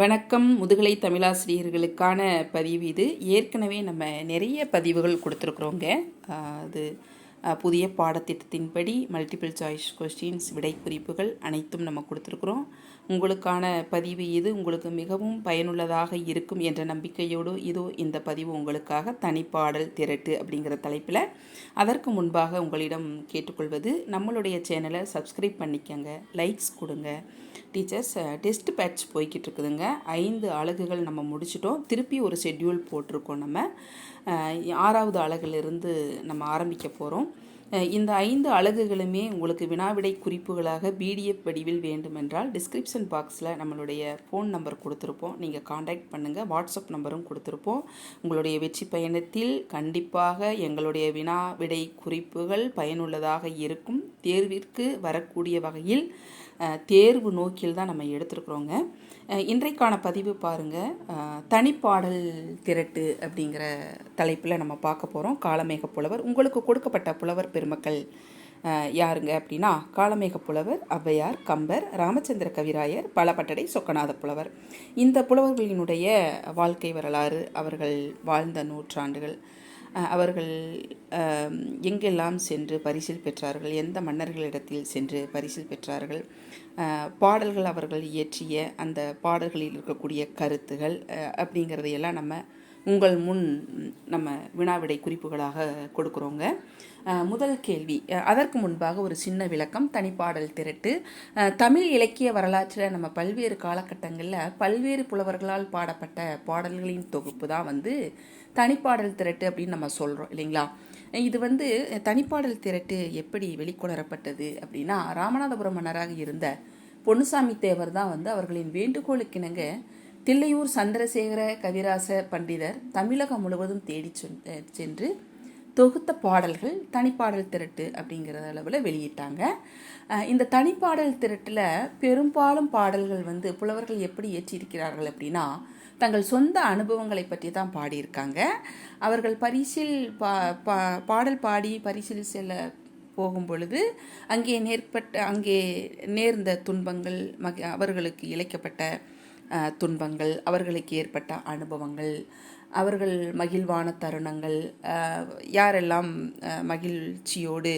வணக்கம் முதுகலை தமிழாசிரியர்களுக்கான பதிவு இது. ஏற்கனவே நம்ம நிறைய பதிவுகள் கொடுத்துருக்குறோங்க. அது புதிய பாடத்திட்டத்தின்படி மல்டிபிள் சாய்ஸ் கொஸ்டின்ஸ் விடை குறிப்புகள் அனைத்தும் நம்ம கொடுத்துருக்குறோம். உங்களுக்கான பதிவு இது. உங்களுக்கு மிகவும் பயனுள்ளதாக இருக்கும் என்ற நம்பிக்கையோடு இதோ இந்த பதிவு உங்களுக்காக தனிப்பாடல் திரட்டு அப்படிங்கிற தலைப்பில். அதற்கு முன்பாக உங்களிடம் கேட்டுக்கொள்வது நம்மளுடைய சேனலை சப்ஸ்கிரைப் பண்ணிக்கங்க லைக்ஸ் கொடுங்க. டீச்சர்ஸ் டெஸ்ட் பேட்ச் போய்கிட்டு இருக்குதுங்க. ஐந்து அலகுகள் நம்ம முடிச்சிட்டோம். திருப்பி ஒரு ஷெட்யூல் போட்டிருக்கோம் நம்ம. ஆறாவது அலகிலிருந்து நம்ம ஆரம்பிக்க போகிறோம் இந்த ஐந்து அலகுகளுமே உங்களுக்கு வினாவிடை குறிப்புகளாக பிடிஎஃப் வடிவில் வேண்டுமென்றால் டிஸ்கிரிப்ஷன் பாக்ஸில் நம்மளுடைய ஃபோன் நம்பர் கொடுத்துருப்போம். நீங்கள் காண்டாக்ட் பண்ணுங்கள் வாட்ஸ்அப் நம்பரும் கொடுத்துருப்போம். உங்களுடைய வெற்றி பயணத்தில் கண்டிப்பாக எங்களுடைய வினா விடை குறிப்புகள் பயனுள்ளதாக இருக்கும். தேர்விற்கு வரக்கூடிய வகையில் தேர்வு நோக்கில் தான் நம்ம எடுத்துருக்குறோங்க. இன்றைக்கான பதிவு பாருங்கள் தனிப்பாடல் திரட்டு அப்படிங்கிற தலைப்பில் நம்ம பார்க்க போகிறோம் காலமேக புலவர். உங்களுக்கு கொடுக்கப்பட்ட புலவர் பெருமக்கள் யாருங்க அப்படின்னா காலமேக புலவர் ஔவையார் கம்பர் ராமச்சந்திர கவிராயர் பலபட்டடை சொக்கநாத புலவர். இந்த புலவர்களினுடைய வாழ்க்கை வரலாறு அவர்கள் வாழ்ந்த நூற்றாண்டுகள் அவர்கள் எங்கெல்லாம் சென்று பரிசில் பெற்றார்கள்? எந்த மன்னர்களிடத்தில் சென்று பரிசில் பெற்றார்கள்? பாடல்கள் அவர்கள் இயற்றிய அந்த பாடல்களில் இருக்கக்கூடிய கருத்துகள் அப்படிங்கிறதையெல்லாம் நம்ம உங்கள் முன் நம்ம வினாவிடை குறிப்புகளாக கொடுக்குறோங்க. முதல் கேள்வி. அதற்கு முன்பாக ஒரு சின்ன விளக்கம் தனிப்பாடல் திரட்டு. தமிழ் இலக்கிய வரலாற்றில் நம்ம பல்வேறு காலகட்டங்களில் பல்வேறு புலவர்களால் பாடப்பட்ட பாடல்களின் தொகுப்பு தான் வந்து தனிப்பாடல் திரட்டு அப்படின்னு நம்ம சொல்கிறோம் இல்லைங்களா? இது வந்து தனிப்பாடல் திரட்டு எப்படி வெளிக்கொணரப்பட்டது அப்படின்னா ராமநாதபுரம் மன்னராக இருந்த பொன்னுசாமி தேவர் தான் வந்து அவர்களின் வேண்டுகோளுக்கிணங்க தில்லையூர் சந்திரசேகர கவிராச பண்டிதர் தமிழகம் முழுவதும் தேடி சென்று தொகுத்த பாடல்கள் தனிப்பாடல் திரட்டு அப்படிங்கிற அளவில் வெளியிட்டாங்க. இந்த தனிப்பாடல் திரட்டில் பெரும்பாலும் பாடல்கள் வந்து புலவர்கள் எப்படி ஏற்றியிருக்கிறார்கள் அப்படின்னா தங்கள் சொந்த அனுபவங்களை பற்றி தான் பாடியிருக்காங்க. அவர்கள் பரிசில் பா பா பாடல் பாடி பரிசில் செல்ல போகும் பொழுது அங்கே நேர்பட்ட அங்கே நேர்ந்த துன்பங்கள் மக அவர்களுக்கு இழைக்கப்பட்ட துன்பங்கள் அவர்களுக்கு ஏற்பட்ட அனுபவங்கள் அவர்கள் மகிழ்வான தருணங்கள் யாரெல்லாம் மகிழ்ச்சியோடு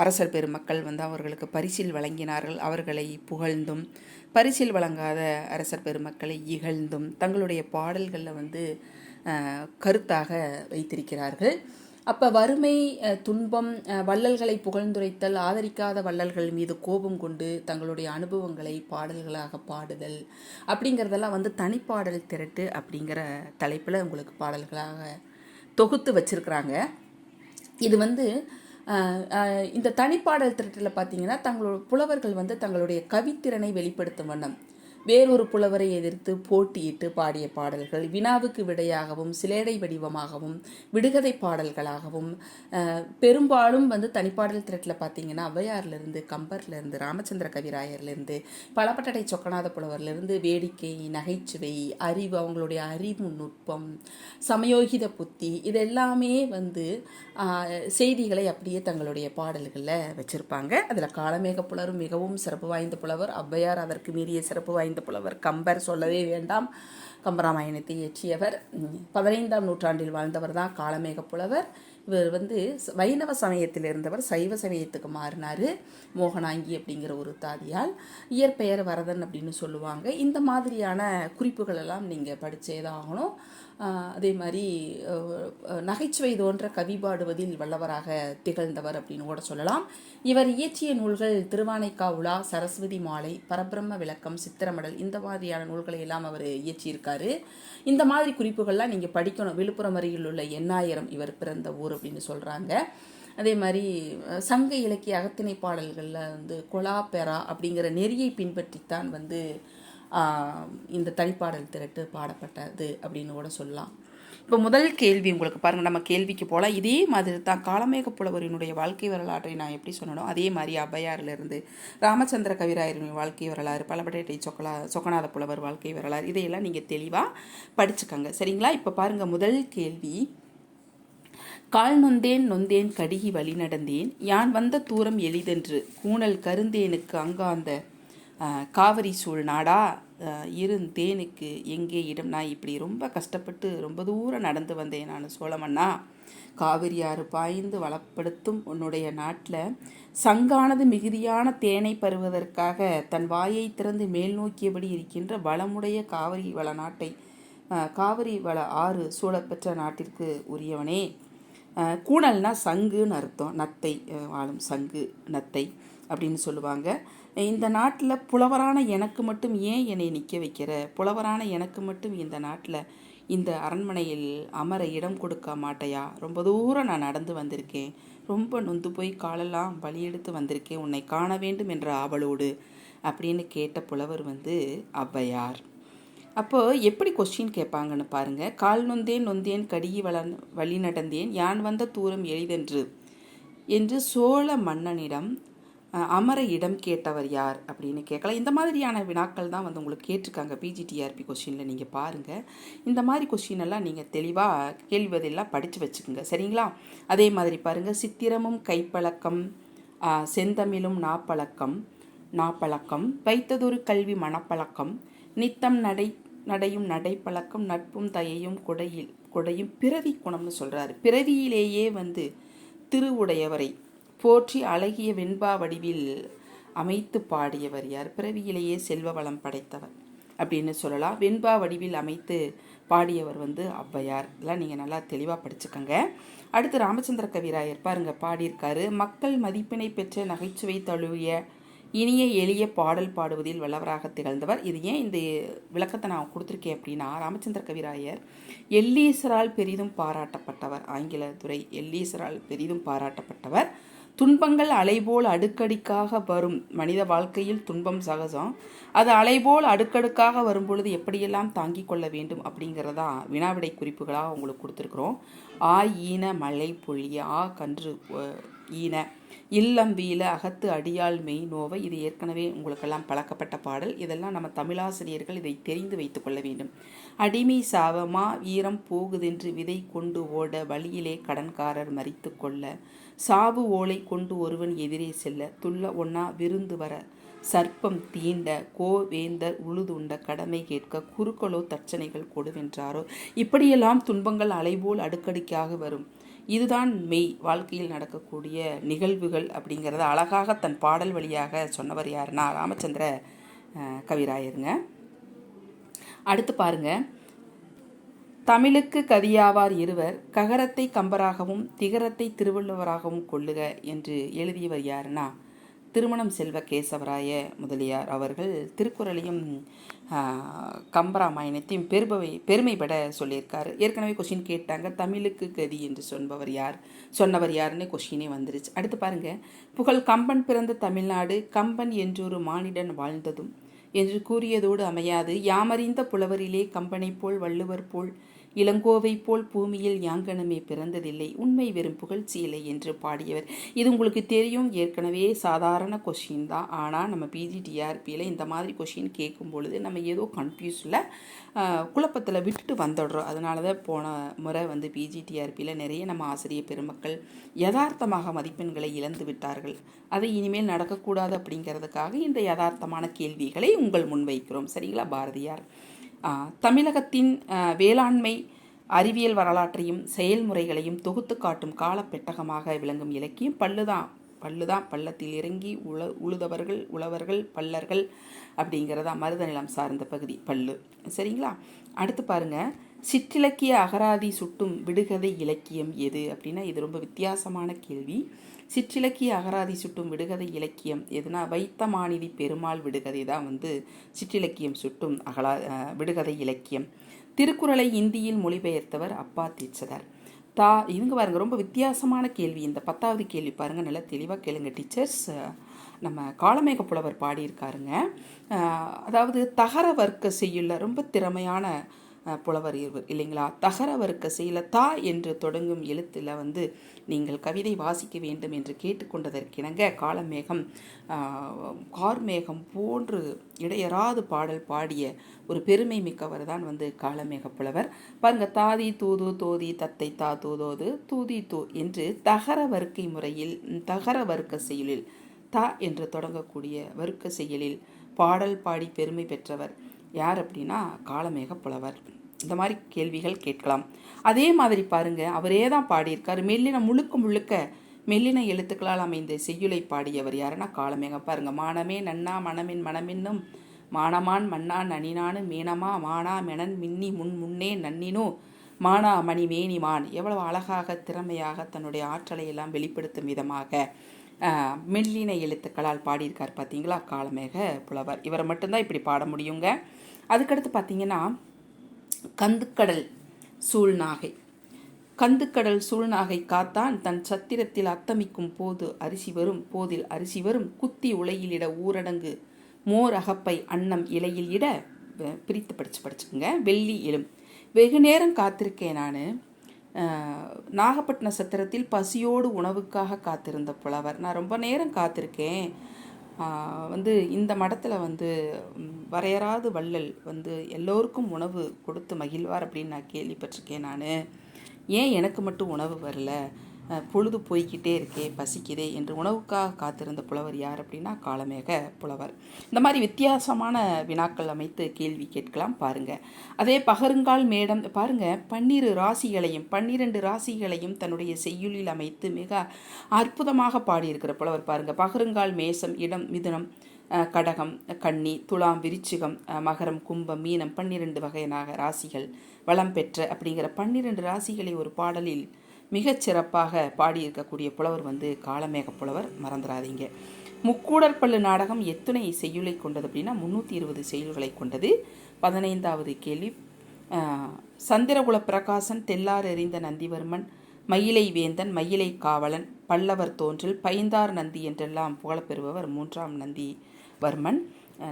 அரசர் பெருமக்கள் வந்து அவர்களுக்கு பரிசில் வழங்கினார்கள் அவர்களை புகழ்ந்தும் பரிசில் வழங்காத அரசர் பெருமக்களை இகழ்ந்தும் தங்களுடைய பாடல்களில் வந்து கருத்தாக வைத்திருக்கிறார்கள். அப்போ வறுமை துன்பம் வள்ளல்களை புகழ்ந்துரைத்தல் ஆதரிக்காத வள்ளல்கள் மீது கோபம் கொண்டு தங்களுடைய அனுபவங்களை பாடல்களாக பாடுதல் அப்படிங்கிறதெல்லாம் வந்து தனிப்பாடல் திரட்டு அப்படிங்கிற தலைப்பில் உங்களுக்கு பாடல்களாக தொகுத்து வச்சுருக்குறாங்க. இது வந்து இந்த தனிப்பாடல் திரட்டில் பார்த்தீங்கன்னா தங்களோட புலவர்கள் வந்து தங்களுடைய கவித்திறனை வெளிப்படுத்தும் வண்ணம். வேறொரு புலவரை எதிர்த்து போட்டியிட்டு பாடிய பாடல்கள் வினாவுக்கு விடையாகவும் சிலேடை வடிவமாகவும் விடுகதை பாடல்களாகவும் பெரும்பாலும் வந்து தனிப்பாடல் திரட்டில் பார்த்தீங்கன்னா ஔவையார்லேருந்து கம்பர்லேருந்து ராமச்சந்திர கவிராயர்லேருந்து பலப்பட்டடை சொக்கநாத புலவர்லேருந்து வேடிக்கை நகைச்சுவை அறிவு அவங்களுடைய அறிவு நுட்பம் சமயோகித புத்தி இதெல்லாமே வந்து செய்திகளை அப்படியே தங்களுடைய பாடல்களில் வச்சுருப்பாங்க. அதில் காலமேக புலரும் மிகவும் சிறப்பு வாய்ந்த புலவர் ஔவையார் அதற்கு மீறிய சிறப்பு வாய்ந்த புலவர். கம்பர் சொல்லவே வேண்டாம். கம்பராமாயணத்தை இயற்றியவர். பதினைந்தாம் நூற்றாண்டில் வாழ்ந்தவர் தான் காலமேக புலவர். இவர் வந்து வைணவ சமயத்தில் இருந்தவர். சைவ சமயத்துக்கு மாறினார். மோகனாங்கி அப்படிங்கிற ஒரு தாதியால். இயற்பெயர் வரதன் அப்படின்னு சொல்லுவாங்க. இந்த மாதிரியான குறிப்புகள் எல்லாம் நீங்கள் படித்தே தான் ஆகணும். அதே மாதிரி நகைச்சுவை தோன்ற கவி பாடுவதில் வல்லவராக திகழ்ந்தவர் அப்படின்னு கூட சொல்லலாம். இவர் இயற்றிய நூல்கள் திருவானைக்கா உலா சரஸ்வதி மாலை பரபிரம்ம விளக்கம் சித்திரமடல் இந்த மாதிரியான நூல்களை எல்லாம் அவர் இயற்றியிருக்காரு. இந்த மாதிரி குறிப்புகள்லாம் நீங்கள் படிக்கணும். விழுப்புரம் அருகில் உள்ள எண்ணாயிரம் இவர் பிறந்த ஊர் அப்படின்னு சொல்கிறாங்க அதே மாதிரி சங்க இலக்கிய அகத்திணை பாடல்களில் வந்து கொலா பெரா அப்படிங்கிற நெறியை பின்பற்றித்தான் வந்து இந்த தனிப்பாடல் திரட்டு பாடப்பட்டது அப்படின்னு கூட சொல்லலாம். இப்போ முதல் கேள்வி உங்களுக்கு பாருங்கள் நம்ம கேள்விக்கு போகலாம் இதே மாதிரி தான் காலமேக புலவரினுடைய வாழ்க்கை வரலாற்றை நான் எப்படி சொன்னனோ அதே மாதிரி ஔவையாரிலிருந்து ராமச்சந்திர கவிராயரின் வாழ்க்கை வரலாறு பலபட்டை சொக்கலா சொக்கநாத புலவர் வாழ்க்கை வரலாறு இதையெல்லாம் நீங்கள் தெளிவாக படிச்சுக்கோங்க. சரிங்களா? இப்போ பாருங்கள் முதல் கேள்வி. கால் நொந்தேன் நொந்தேன் கடுகி வழி நடந்தேன் யான் வந்த தூரம் எளிதென்று கூணல் கருந்தேனுக்கு அங்காந்த காவிரி சூழ் நாடா இருந்தேனுக்கு எங்கே இடம்? நான் இப்படி ரொம்ப கஷ்டப்பட்டு ரொம்ப தூரம் நடந்து வந்தேன் நான் சோழமன்னா. காவிரி ஆறு பாய்ந்து வளப்படுத்தும் உன்னுடைய நாட்டில் சங்கானது மிகுதியான தேனை பருவதற்காக தன் வாயை திறந்து மேல் நோக்கியபடி இருக்கின்ற வளமுடைய காவிரி வள நாட்டை காவிரி வள ஆறு சூழப்பெற்ற நாட்டிற்கு உரியவனே. கூணல்னா சங்குன்னு அர்த்தம் நத்தை வாழும் சங்கு நத்தை. அப்படின்னு சொல்லுவாங்க. இந்த நாட்டில் புலவரான எனக்கு மட்டும் ஏன் என்னை நிற்க வைக்கிற? புலவரான எனக்கு மட்டும் இந்த நாட்டில் இந்த அரண்மனையில் அமர இடம் கொடுக்க மாட்டையா? ரொம்ப தூரம் நான் நடந்து வந்திருக்கேன். ரொம்ப நொந்து போய் காலெல்லாம் வழி எடுத்து வந்திருக்கேன். உன்னை காண வேண்டும் என்ற ஆவலோடு அப்படின்னு கேட்ட புலவர் வந்து ஔவையார். அப்போது எப்படி கொஸ்டின் கேட்பாங்கன்னு பாருங்கள் கால் நொந்தேன் நொந்தேன் கடிகி வள வழி நடந்தேன். யான் வந்த தூரம் எளிதென்று? என்று சோழ மன்னனிடம் அமர இடம் கேட்டவர் யார் அப்படின்னு கேட்கலாம். இந்த மாதிரியான வினாக்கள் தான் வந்து உங்களுக்கு கேட்டிருக்காங்க பிஜிடிஆர்பி கொஷினில் நீங்கள் பாருங்கள் இந்த மாதிரி கொஷின் எல்லாம் நீங்கள் தெளிவாக கேள்விதெல்லாம் படித்து வச்சுக்கோங்க. சரிங்களா? அதே மாதிரி பாருங்கள் சித்திரமும் கைப்பழக்கம் செந்தமிழும் நாப்பழக்கம் நாப்பழக்கம் வைத்ததொரு கல்வி மனப்பழக்கம் நித்தம் நடை நடையும் நடைப்பழக்கம் நட்பும் தயையும் குடையில் குடையும் பிறவி குணம்னு சொல்கிறாரு பிறவியிலேயே வந்து திருவுடையவரை போற்றி அழகிய வெண்பா வடிவில் அமைத்து பாடியவர் யார்? பிறவியிலேயே செல்வ வளம் படைத்தவர். அப்படின்னு சொல்லலாம். வெண்பா வடிவில் அமைத்து பாடியவர் வந்து ஔவையார். இதெல்லாம் நீங்கள் நல்லா தெளிவாக படிச்சுக்கோங்க. அடுத்து ராமச்சந்திர கவிராயர் பாருங்க பாடியிருக்காரு. மக்கள் மதிப்பினை பெற்ற நகைச்சுவை தழுவிய இனிய எளிய பாடல் பாடுவதில் வல்லவராக திகழ்ந்தவர். இது ஏன் இந்த விளக்கத்தை நான் கொடுத்துருக்கேன் அப்படின்னா ராமச்சந்திர கவிராயர் எல்லீசரால் பெரிதும் பாராட்டப்பட்டவர். ஆங்கில துறை எல்லீசரால் பெரிதும் பாராட்டப்பட்டவர். துன்பங்கள் அலைபோல் அடுக்கடிக்காக வரும். மனித வாழ்க்கையில் துன்பம் சகஜம். அது அலைபோல் அடுக்கடுக்காக வரும் பொழுது எப்படியெல்லாம் தாங்கிக் கொள்ள வேண்டும் அப்படிங்கிறதா வினாவிடை குறிப்புகளாக உங்களுக்கு கொடுத்துருக்குறோம். ஆ ஈன மலை பொழி ஆ கன்று ஈன இல்லம் வீல அகத்து அடியால் மெய் நோவை. இது ஏற்கனவே உங்களுக்கெல்லாம் பழக்கப்பட்ட பாடல். இதெல்லாம் நம்ம தமிழாசிரியர்கள் இதை தெரிந்து வைத்துக் கொள்ள வேண்டும். அடிமை சாவமா ஈரம் போகுதென்று விதை கொண்டு ஓட வழியிலே கடன்காரர் மறித்து கொள்ள சாவு ஓலை கொண்டு ஒருவன் எதிரே செல்ல துள்ள ஒன்னா விருந்து வர. சர்ப்பம் தீண்ட கோவேந்தர் உழுதுண்ட கடமை கேட்க குறுக்களோ தச்சனைகள் கொடுவென்றாரோ? இப்படியெல்லாம் துன்பங்கள் அலைபோல் அடுக்கடிக்காக வரும். இதுதான் மெய். வாழ்க்கையில் நடக்கக்கூடிய நிகழ்வுகள் அப்படிங்கிறத அழகாக தன் பாடல் வழியாக சொன்னவர் யாருன்னா ராமச்சந்திர கவிராயருங்க. அடுத்து பாருங்க. தமிழுக்கு கதியாவார் இருவர் ககரத்தை கம்பராகவும் திகரத்தை திருவள்ளுவராகவும் கொள்ளுக என்று எழுதியவர் யாருன்னா திருமணம் செல்வ கேசவராய முதலியார் அவர்கள் திருக்குறளையும் கம்பராமாயணத்தையும் பெருபவை பெருமைப்பட சொல்லியிருக்காரு. ஏற்கனவே கொஷின் கேட்டாங்க தமிழுக்கு கதி என்று சொன்பவர் யார்? சொன்னவர் யாருன்னு கொஷினே வந்துருச்சு. அடுத்து பாருங்க புகழ் கம்பன் பிறந்த தமிழ்நாடு கம்பன் என்றொரு மானிடன் வாழ்ந்ததும் என்று கூறியதோடு அமையாது. யாமறிந்த புலவரிலே கம்பனைப் போல் வள்ளுவர் போல் இளங்கோவை போல் பூமியில் யாங்கனமே பிறந்ததில்லை. உண்மை வெறும் புகழ்ச்சியில்லை என்று பாடியவர். இது உங்களுக்கு தெரியும். ஏற்கனவே சாதாரண கொஷின் தான். ஆனால் நம்ம பிஜிடிஆர்பியில் இந்த மாதிரி கொஷின் கேட்கும் பொழுது நம்ம ஏதோ கன்ஃபியூஸில் குழப்பத்தில் விட்டுட்டு வந்துடுறோம். அதனால தான் போன முறை வந்து பிஜிடிஆர்பியில் நிறைய நம்ம ஆசிரியர் பெருமக்கள் யதார்த்தமாக மதிப்பெண்களை இழந்து விட்டார்கள். அதை இனிமேல் நடக்கக்கூடாது அப்படிங்கிறதுக்காக இந்த யதார்த்தமான கேள்விகளை உங்கள் முன்வைக்கிறோம் சரிங்களா பாரதியார்? தமிழகத்தின் வேளாண்மை அறிவியல் வரலாற்றையும் செயல்முறைகளையும் தொகுத்து காட்டும் காலப்பெட்டகமாக விளங்கும் இலக்கியம் பல்லுதான் பல்லுதான் பள்ளத்தில் இறங்கி உழ உழுதவர்கள் உழவர்கள் பல்லர்கள் அப்படிங்கிறதா மருத நிலம் சார்ந்த பகுதி பல்லு. சரிங்களா? அடுத்து பாருங்க. சிற்றிலக்கிய அகராதி சுட்டும் விடுகதை இலக்கியம் எது அப்படின்னா இது ரொம்ப வித்தியாசமான கேள்வி. சிற்றிலக்கிய அகராதி சுட்டும் விடுகதை இலக்கியம். எதுனா வைத்த மாநிதி பெருமாள் விடுகதை தான் வந்து சிற்றிலக்கியம் சுட்டும் அகலா விடுகதை இலக்கியம். திருக்குறளை இந்தியில் மொழிபெயர்த்தவர் அப்பா தீட்சதர். தா இவங்க பாருங்க ரொம்ப வித்தியாசமான கேள்வி. இந்த பத்தாவது கேள்வி பாருங்க நல்லா தெளிவாக கேளுங்க டீச்சர்ஸ். நம்ம காலமேக புலவர் பாடியிருக்காருங்க. அதாவது தகர வர்க்க செய்யுள்ள ரொம்ப திறமையான புலவர் இவர் இல்லைங்களா? தகர வர்க்க செய்யல தா என்று தொடங்கும் எழுத்தில் வந்து நீங்கள் கவிதை வாசிக்க வேண்டும் என்று கேட்டுக்கொண்டதற்கிணங்க காலமேகம் கார்மேகம் போன்று இடையறாது பாடல் பாடிய ஒரு பெருமை மிக்கவர் தான் வந்து காலமேக புலவர். பாருங்க தாதி தூது தோதி தத்தை தா தூதோது தூதி தூ என்று தகர வர்க்கை முறையில் தகர வர்க்க செயலில் தா என்று தொடங்கக்கூடிய வர்க்க செயலில் பாடல் பாடி பெருமை பெற்றவர். யார் அப்படின்னா காலமேக புலவர். இந்த மாதிரி கேள்விகள் கேட்கலாம். அதே மாதிரி பாருங்க அவரே தான் பாடியிருக்கார். மெல்லின முழுக்க முழுக்க மெல்லின எழுத்துக்களால் அமைந்த செய்யுளை பாடியவர் யாருன்னா காலமேக. பாருங்க மானமே நன்னா மனமின் மனமின்னும் மானமான் மன்னா நனினானு மீனமா மானா மெனன் மின்னி முன் முன்னே நன்னினோ மானா மணி மேனிமான் எவ்வளவு அழகாக திறமையாக தன்னுடைய ஆற்றலை எல்லாம் வெளிப்படுத்தும் விதமாக மெல்லின எழுத்துக்களால் பாடியிருக்கார் பார்த்தீங்களா? காலமேக புலவர். இவரை மட்டும்தான் இப்படி பாட முடியுங்க. அதுக்கடுத்து பார்த்தீங்கன்னா கந்துக்கடல் சூழ்நாகை. கந்துக்கடல் சூழ்நாகை காத்தான் தன் சத்திரத்தில் அத்தமிக்கும் போது அரிசி வரும். போதில் அரிசி வரும். குத்தி உலையிலிட ஊரடங்கு. மோர் அகப்பை அன்னம் இலையில் இட பிரித்து படித்து படிச்சுக்கோங்க. வெள்ளி எழும் வெகு நேரம் காத்திருக்கேன் நான். நாகப்பட்டின சத்திரத்தில் பசியோடு உணவுக்காக காத்திருந்த புலவர். நான் ரொம்ப நேரம் காத்திருக்கேன். வந்து இந்த மடத்தில் வந்து வரையறாது வள்ளல் வந்து எல்லோருக்கும் உணவு கொடுத்து மகிழ்வார் அப்படின்னு நான் கேள்விப்பட்டிருக்கேன் நான். ஏன் எனக்கு மட்டும் உணவு வரல? பொழுது போய்கிட்டே இருக்கே பசிக்குதே என்று உணவுக்காக காத்திருந்த புலவர் யார் அப்படின்னா காலமேக புலவர். இந்த மாதிரி வித்தியாசமான வினாக்கள் அமைத்து கேள்வி கேட்கலாம் பாருங்க. அதே பகருங்கால் மேடம் பாருங்க பன்னிரு ராசிகளையும் பன்னிரெண்டு ராசிகளையும் தன்னுடைய செய்யுளில் அமைத்து மிக அற்புதமாக பாடியிருக்கிற புலவர் பாருங்க. பகருங்கால் மேசம் இடம் மிதுனம் கடகம் கன்னி துலாம் விருச்சிகம் மகரம் கும்பம் மீனம் பன்னிரண்டு வகையினாக ராசிகள் வளம் பெற்ற அப்படிங்கிற பன்னிரண்டு ராசிகளை ஒரு பாடலில் மிகச் சிறப்பாக பாடியிருக்கக்கூடிய புலவர் வந்து காலமேக புலவர் மறந்துடாதீங்க முக்கூடற்பள்ளு நாடகம் எத்தனை செய்யுளை கொண்டது அப்படின்னா முந்நூற்றி இருபது செய்யுள்களை கொண்டது. பதினைந்தாவது கேள்வி. சந்திரகுல பிரகாசன் தெல்லார் எறிந்த நந்திவர்மன் மயிலை வேந்தன் மயிலை காவலன் பல்லவர் தோன்றில் பைந்தார் நந்தி என்றெல்லாம் புகழப்பெறுபவர் மூன்றாம் நந்தி வர்மன்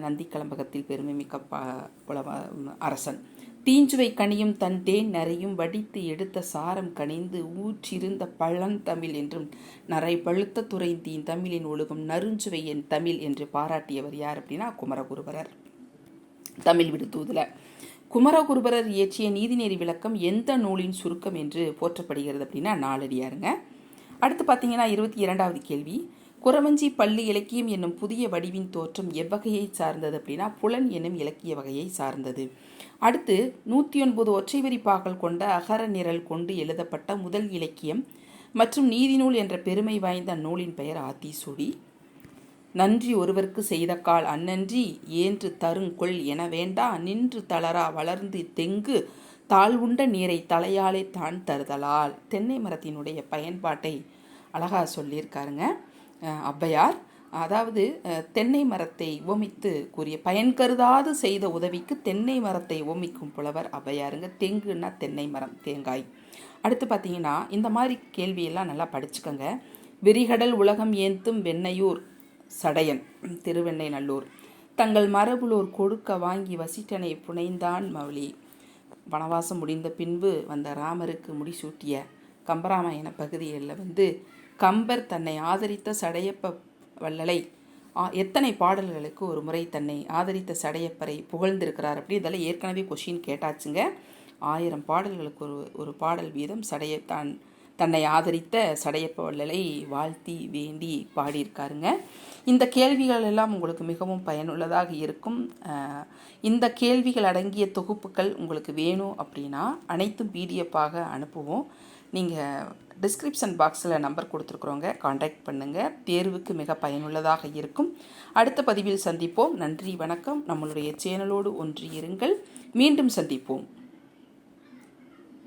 நந்தி கலம்பகத்தில் பெருமைமிக்க ப புலவ அரசன். தீஞ்சுவை கனியும் தன் தேன் நரையும் வடித்து எடுத்த சாரம் கனிந்து ஊற்றிருந்த பழந்தமிழ் என்றும் நரை பழுத்த துறைந்தீன் தமிழின் ஒழுகும் நறுஞ்சுவை என் தமிழ் என்று பாராட்டியவர் யார் அப்படின்னா குமரகுருபரர். தமிழ் விடுத்தூதுல குமரகுருபரர் இயற்றிய நீதிநெறி விளக்கம் எந்த நூலின் சுருக்கம் என்று போற்றப்படுகிறது அப்படின்னா நாலடியாருங்க. அடுத்து பார்த்தீங்கன்னா இருபத்தி இரண்டாவது கேள்வி. குறவஞ்சி பள்ளி இலக்கியம் என்னும் புதிய வடிவின் தோற்றம் எவ்வகையை சார்ந்தது அப்படின்னா புலன் என்னும் இலக்கிய வகையை சார்ந்தது. அடுத்து நூற்றி ஒன்பது ஒற்றைவரி பாக்கள் கொண்ட அகர நிரல் கொண்டு எழுதப்பட்ட முதல் இலக்கியம் மற்றும் நீதிநூல் என்ற பெருமை வாய்ந்த நூலின் பெயர் ஆத்திசூடி. நன்றி ஒருவருக்கு செய்த கால் அன்னன்றி ஏன்று தருங்கொள் என வேண்டா நின்று தளரா வளர்ந்து தெங்கு தாழ்வுண்ட நீரை தலையாலே தான் தருதலால். தென்னை மரத்தினுடைய பயன்பாட்டை அழகாக சொல்லியிருக்காருங்க. ஔவையார் அதாவது தென்னை மரத்தை உவமித்து கூறிய பயன் கருதாது செய்த உதவிக்கு தென்னை மரத்தை உவமிக்கும் புலவர் ஔவையாருங்க தெங்குன்னா தென்னை மரம் தேங்காய். அடுத்து பார்த்தீங்கன்னா இந்த மாதிரி கேள்வியெல்லாம் நல்லா படிச்சுக்கோங்க. விரிகடல் உலகம் ஏந்தும் வெண்ணையூர் சடையன் திருவெண்ணை நல்லூர் தங்கள் மரபுலோர் கொடுக்க வாங்கி வசிட்டனை புனைந்தான் மௌலி வனவாசம் முடிந்த பின்பு வந்த ராமருக்கு முடிசூட்டிய கம்பராமாயண பகுதிகளில் வந்து கம்பர் தன்னை ஆதரித்த சடையப்ப வள்ளலை. எத்தனை பாடல்களுக்கு ஒரு முறை தன்னை ஆதரித்த சடையப்பரை புகழ்ந்திருக்கிறார் அப்படி? இதெல்லாம் ஏற்கனவே கொஷின் கேட்டாச்சுங்க. ஆயிரம் பாடல்களுக்கு ஒரு ஒரு பாடல் வீதம் சடைய தான் தன்னை ஆதரித்த சடையப்ப வள்ளலை வாழ்த்தி வேண்டி பாடியிருக்காருங்க. இந்த கேள்விகள் எல்லாம் உங்களுக்கு மிகவும் பயனுள்ளதாக இருக்கும். இந்த கேள்விகள் அடங்கிய தொகுப்புகள் உங்களுக்கு வேணும் அப்படின்னா அனைத்தும் பிடிஎஃப்பாக அனுப்புவோம். நீங்கள் டிஸ்கிரிப்ஷன் பாக்ஸில் நம்பர் கொடுத்துருக்குறோங்க காண்டாக்ட் பண்ணுங்கள் தேர்வுக்கு மிக பயனுள்ளதாக இருக்கும். அடுத்த பதிவில் சந்திப்போம். நன்றி வணக்கம். நம்மளுடைய சேனலோடு ஒன்று இருங்கள் மீண்டும் சந்திப்போம்.